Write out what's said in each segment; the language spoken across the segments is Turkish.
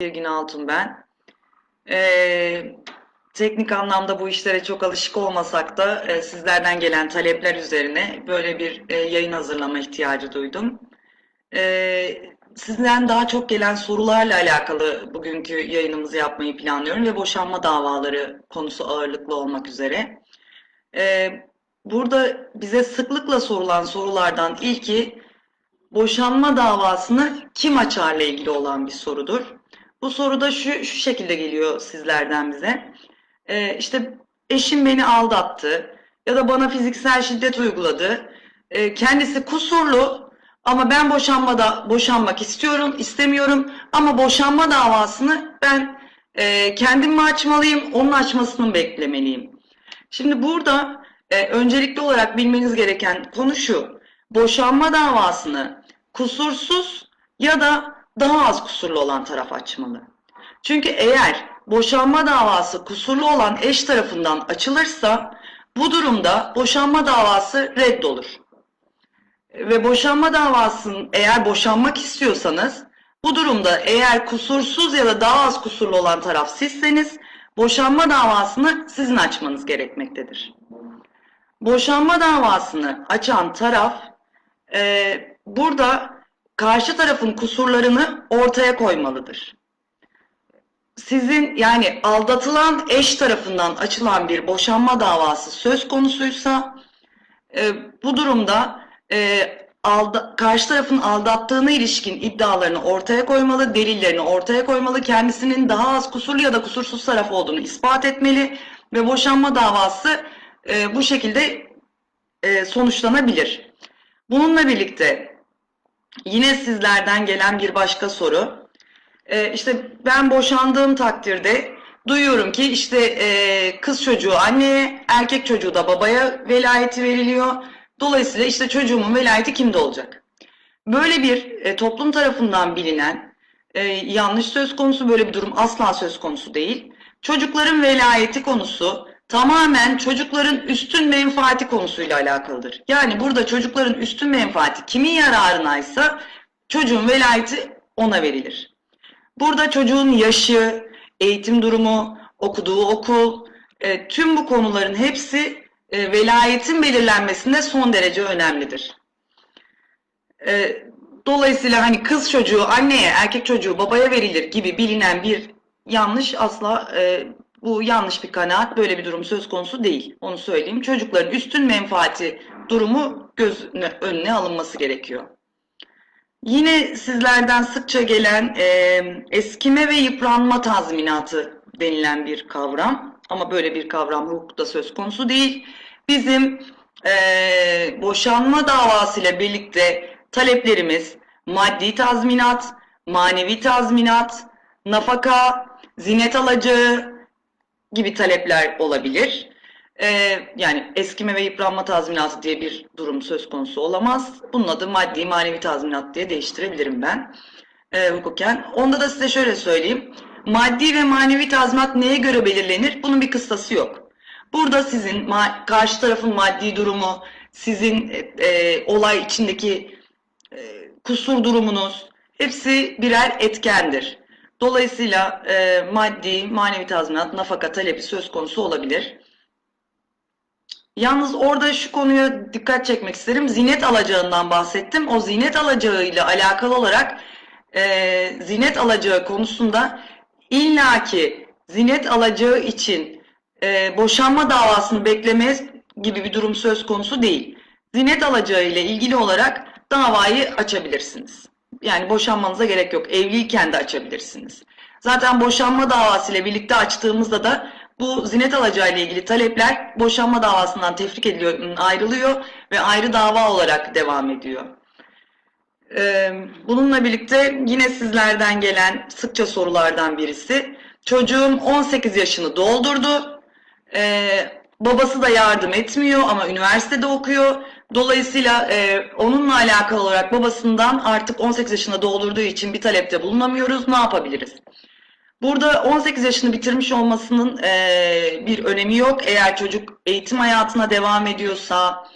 Birgin Altun ben. Ee, teknik anlamda bu işlere çok alışık olmasak da e, sizlerden gelen talepler üzerine böyle bir e, yayın hazırlama ihtiyacı duydum. Ee, sizden daha çok gelen sorularla alakalı bugünkü yayınımızı yapmayı planlıyorum ve boşanma davaları konusu ağırlıklı olmak üzere. Ee, burada bize sıklıkla sorulan sorulardan ilki boşanma davasını kim açarla ilgili olan bir sorudur. Bu soru da şu, şu şekilde geliyor sizlerden bize. Ee, işte eşim beni aldattı ya da bana fiziksel şiddet uyguladı. Ee, kendisi kusurlu ama ben boşanmada boşanmak istiyorum, istemiyorum ama boşanma davasını ben e, kendim mi açmalıyım, onun açmasını mı beklemeliyim? Şimdi burada e, öncelikli olarak bilmeniz gereken konu şu. Boşanma davasını kusursuz ya da daha az kusurlu olan taraf açmalı. Çünkü eğer boşanma davası kusurlu olan eş tarafından açılırsa bu durumda boşanma davası reddolur. Ve boşanma davasının eğer boşanmak istiyorsanız bu durumda eğer kusursuz ya da daha az kusurlu olan taraf sizseniz boşanma davasını sizin açmanız gerekmektedir. Boşanma davasını açan taraf e, burada karşı tarafın kusurlarını ortaya koymalıdır. Sizin yani aldatılan eş tarafından açılan bir boşanma davası söz konusuysa e, bu durumda e, alda, karşı tarafın aldattığına ilişkin iddialarını ortaya koymalı, delillerini ortaya koymalı, kendisinin daha az kusurlu ya da kusursuz taraf olduğunu ispat etmeli ve boşanma davası e, bu şekilde e, sonuçlanabilir. Bununla birlikte yine sizlerden gelen bir başka soru. E, işte ben boşandığım takdirde duyuyorum ki işte e, kız çocuğu anneye, erkek çocuğu da babaya velayeti veriliyor. Dolayısıyla işte çocuğumun velayeti kimde olacak? Böyle bir e, toplum tarafından bilinen e, yanlış söz konusu böyle bir durum asla söz konusu değil. Çocukların velayeti konusu tamamen çocukların üstün menfaati konusuyla alakalıdır. Yani burada çocukların üstün menfaati kimin yararınaysa çocuğun velayeti ona verilir. Burada çocuğun yaşı, eğitim durumu, okuduğu okul, e, tüm bu konuların hepsi e, velayetin belirlenmesinde son derece önemlidir. E, dolayısıyla hani kız çocuğu anneye, erkek çocuğu babaya verilir gibi bilinen bir yanlış asla e, bu yanlış bir kanaat. Böyle bir durum söz konusu değil. Onu söyleyeyim. Çocukların üstün menfaati durumu göz önüne alınması gerekiyor. Yine sizlerden sıkça gelen e, eskime ve yıpranma tazminatı denilen bir kavram. Ama böyle bir kavram hukukta söz konusu değil. Bizim e, boşanma davasıyla birlikte taleplerimiz maddi tazminat, manevi tazminat, nafaka, zinet alacağı gibi talepler olabilir. Ee, yani eskime ve yıpranma tazminatı diye bir durum söz konusu olamaz. Bunun adı maddi manevi tazminat diye değiştirebilirim ben e, hukuken. Onda da size şöyle söyleyeyim. Maddi ve manevi tazminat neye göre belirlenir? Bunun bir kıstası yok. Burada sizin karşı tarafın maddi durumu, sizin e, e, olay içindeki e, kusur durumunuz hepsi birer etkendir. Dolayısıyla e, maddi, manevi tazminat, nafaka talebi söz konusu olabilir. Yalnız orada şu konuya dikkat çekmek isterim. Zinet alacağından bahsettim. O zinet alacağıyla alakalı olarak e, zinet alacağı konusunda illaki zinet alacağı için e, boşanma davasını beklemez gibi bir durum söz konusu değil. Zinet alacağı ile ilgili olarak davayı açabilirsiniz. Yani boşanmanıza gerek yok. Evliyken de açabilirsiniz. Zaten boşanma davası ile birlikte açtığımızda da bu zinet alacağı ile ilgili talepler boşanma davasından tefrik ediliyor, ayrılıyor ve ayrı dava olarak devam ediyor. Ee, bununla birlikte yine sizlerden gelen sıkça sorulardan birisi. Çocuğum 18 yaşını doldurdu. Ee, babası da yardım etmiyor ama üniversitede okuyor. Dolayısıyla e, onunla alakalı olarak babasından artık 18 yaşında doldurduğu için bir talepte bulunamıyoruz. Ne yapabiliriz? Burada 18 yaşını bitirmiş olmasının e, bir önemi yok. Eğer çocuk eğitim hayatına devam ediyorsa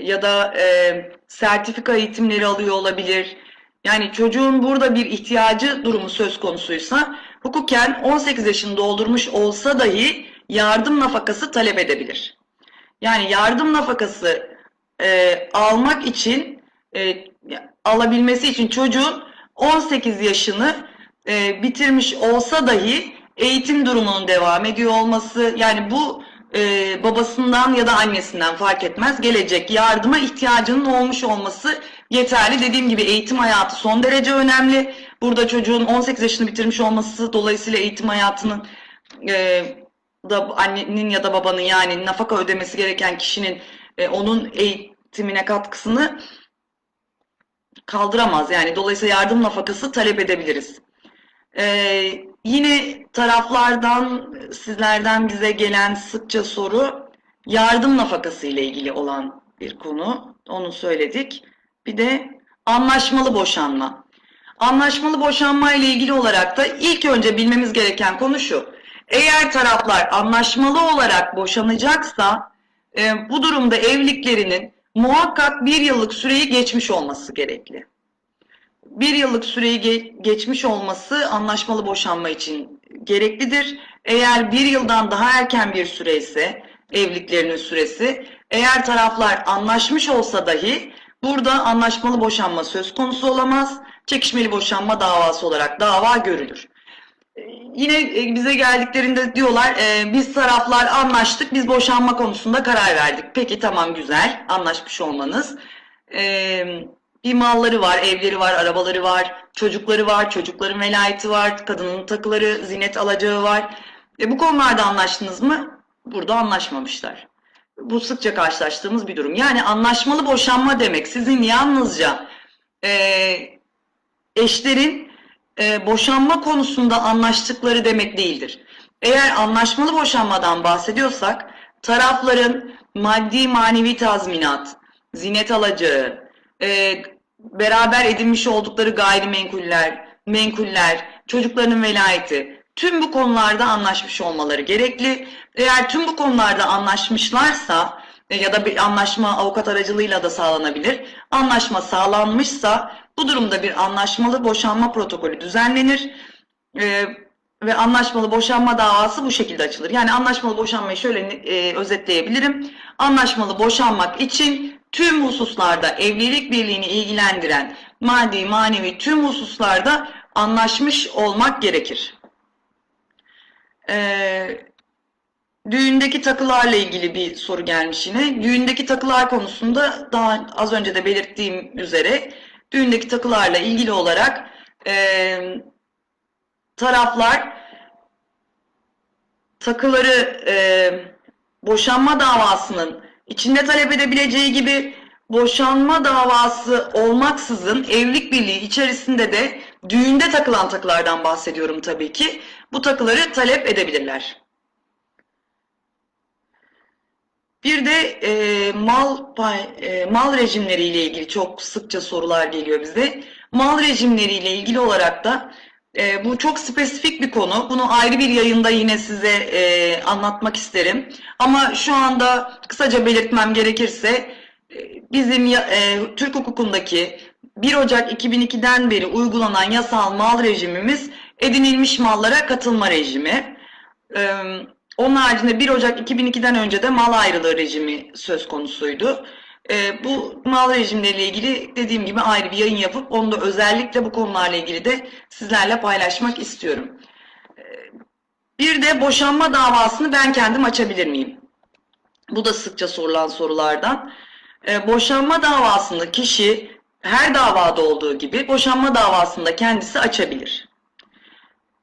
ya da e, sertifika eğitimleri alıyor olabilir Yani çocuğun burada bir ihtiyacı durumu söz konusuysa hukuken 18 yaşını doldurmuş olsa dahi yardım nafakası talep edebilir. Yani yardım nafakası e, almak için e, alabilmesi için çocuğun 18 yaşını e, bitirmiş olsa dahi eğitim durumunun devam ediyor olması yani bu e, babasından ya da annesinden fark etmez gelecek yardıma ihtiyacının olmuş olması yeterli. Dediğim gibi eğitim hayatı son derece önemli. Burada çocuğun 18 yaşını bitirmiş olması dolayısıyla eğitim hayatının e, da annenin ya da babanın yani nafaka ödemesi gereken kişinin e, onun eğitimine katkısını kaldıramaz. Yani dolayısıyla yardım nafakası talep edebiliriz. Ee, yine taraflardan sizlerden bize gelen sıkça soru yardım nafakası ile ilgili olan bir konu. Onu söyledik. Bir de anlaşmalı boşanma. Anlaşmalı boşanma ile ilgili olarak da ilk önce bilmemiz gereken konu şu. Eğer taraflar anlaşmalı olarak boşanacaksa e, bu durumda evliliklerinin muhakkak bir yıllık süreyi geçmiş olması gerekli. Bir yıllık süreyi ge- geçmiş olması anlaşmalı boşanma için gereklidir. Eğer bir yıldan daha erken bir süre ise evliliklerinin süresi, eğer taraflar anlaşmış olsa dahi burada anlaşmalı boşanma söz konusu olamaz. Çekişmeli boşanma davası olarak dava görülür. Yine e, bize geldiklerinde diyorlar e, biz taraflar anlaştık biz boşanma konusunda karar verdik. Peki tamam güzel anlaşmış olmanız. Ee, bir malları var, evleri var, arabaları var, çocukları var, çocukların velayeti var, kadının takıları, zinet alacağı var. E, bu konularda anlaştınız mı? Burada anlaşmamışlar. Bu sıkça karşılaştığımız bir durum. Yani anlaşmalı boşanma demek sizin yalnızca e, eşlerin e, boşanma konusunda anlaştıkları demek değildir. Eğer anlaşmalı boşanmadan bahsediyorsak tarafların maddi manevi tazminat, zinet alacağı, e, beraber edinmiş oldukları gayrimenkuller, menkuller, çocuklarının velayeti tüm bu konularda anlaşmış olmaları gerekli. Eğer tüm bu konularda anlaşmışlarsa e, ya da bir anlaşma avukat aracılığıyla da sağlanabilir. Anlaşma sağlanmışsa bu durumda bir anlaşmalı boşanma protokolü düzenlenir. E, ve anlaşmalı boşanma davası bu şekilde açılır. Yani anlaşmalı boşanmayı şöyle e, özetleyebilirim. Anlaşmalı boşanmak için tüm hususlarda evlilik birliğini ilgilendiren maddi manevi tüm hususlarda anlaşmış olmak gerekir. Ee, düğündeki takılarla ilgili bir soru gelmiş yine. Düğündeki takılar konusunda daha az önce de belirttiğim üzere düğündeki takılarla ilgili olarak e, taraflar takıları e, boşanma davasının içinde talep edebileceği gibi boşanma davası olmaksızın evlilik birliği içerisinde de düğünde takılan takılardan bahsediyorum tabii ki. Bu takıları talep edebilirler. Bir de e, mal pay, e, mal rejimleriyle ilgili çok sıkça sorular geliyor bize. Mal rejimleriyle ilgili olarak da e, bu çok spesifik bir konu. Bunu ayrı bir yayında yine size e, anlatmak isterim. Ama şu anda kısaca belirtmem gerekirse e, bizim e, Türk hukukundaki 1 Ocak 2002'den beri uygulanan yasal mal rejimimiz edinilmiş mallara katılma rejimi. Ee, onun haricinde 1 Ocak 2002'den önce de mal ayrılığı rejimi söz konusuydu. Ee, bu mal rejimleriyle ilgili dediğim gibi ayrı bir yayın yapıp onu da özellikle bu konularla ilgili de sizlerle paylaşmak istiyorum. Ee, bir de boşanma davasını ben kendim açabilir miyim? Bu da sıkça sorulan sorulardan. Ee, boşanma davasını kişi her davada olduğu gibi boşanma davasında kendisi açabilir.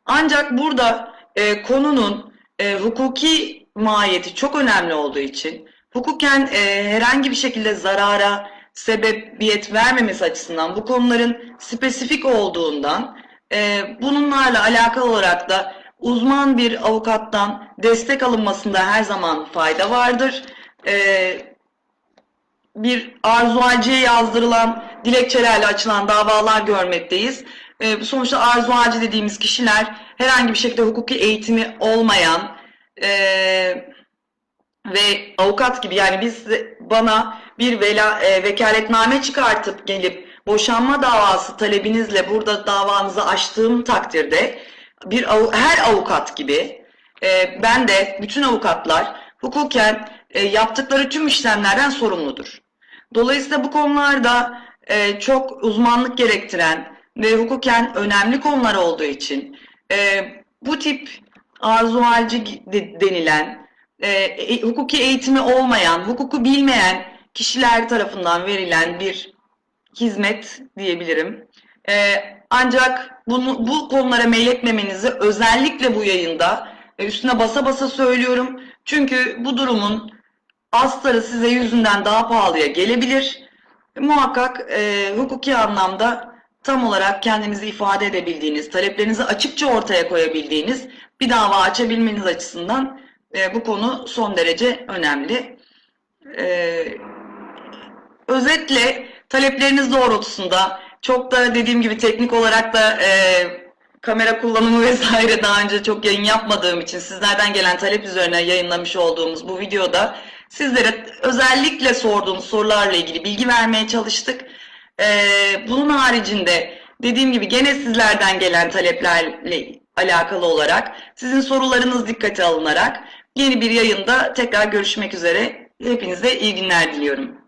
Ancak burada e, konunun e, hukuki mahiyeti çok önemli olduğu için hukuken e, herhangi bir şekilde zarara sebebiyet vermemesi açısından bu konuların spesifik olduğundan e, bunlarla alakalı olarak da uzman bir avukattan destek alınmasında her zaman fayda vardır. E, bir arzuacıya yazdırılan dilekçelerle açılan davalar görmekteyiz. Ee, sonuçta arzuacı dediğimiz kişiler herhangi bir şekilde hukuki eğitimi olmayan e, ve avukat gibi yani biz bana bir vela, e, vekaletname çıkartıp gelip boşanma davası talebinizle burada davanızı açtığım takdirde bir her avukat gibi e, ben de bütün avukatlar hukuken e, yaptıkları tüm işlemlerden sorumludur. Dolayısıyla bu konularda e, çok uzmanlık gerektiren ve hukuken önemli konular olduğu için e, bu tip arzualci de- denilen, e, e, hukuki eğitimi olmayan, hukuku bilmeyen kişiler tarafından verilen bir hizmet diyebilirim. E, ancak bunu, bu konulara meyletmemenizi özellikle bu yayında e, üstüne basa basa söylüyorum. Çünkü bu durumun astarı size yüzünden daha pahalıya gelebilir. Muhakkak e, hukuki anlamda tam olarak kendinizi ifade edebildiğiniz, taleplerinizi açıkça ortaya koyabildiğiniz bir dava açabilmeniz açısından e, bu konu son derece önemli. E, özetle talepleriniz doğrultusunda çok da dediğim gibi teknik olarak da e, kamera kullanımı vesaire daha önce çok yayın yapmadığım için sizlerden gelen talep üzerine yayınlamış olduğumuz bu videoda sizlere özellikle sorduğunuz sorularla ilgili bilgi vermeye çalıştık. E, bunun haricinde dediğim gibi gene sizlerden gelen taleplerle alakalı olarak sizin sorularınız dikkate alınarak yeni bir yayında tekrar görüşmek üzere. Hepinize iyi günler diliyorum.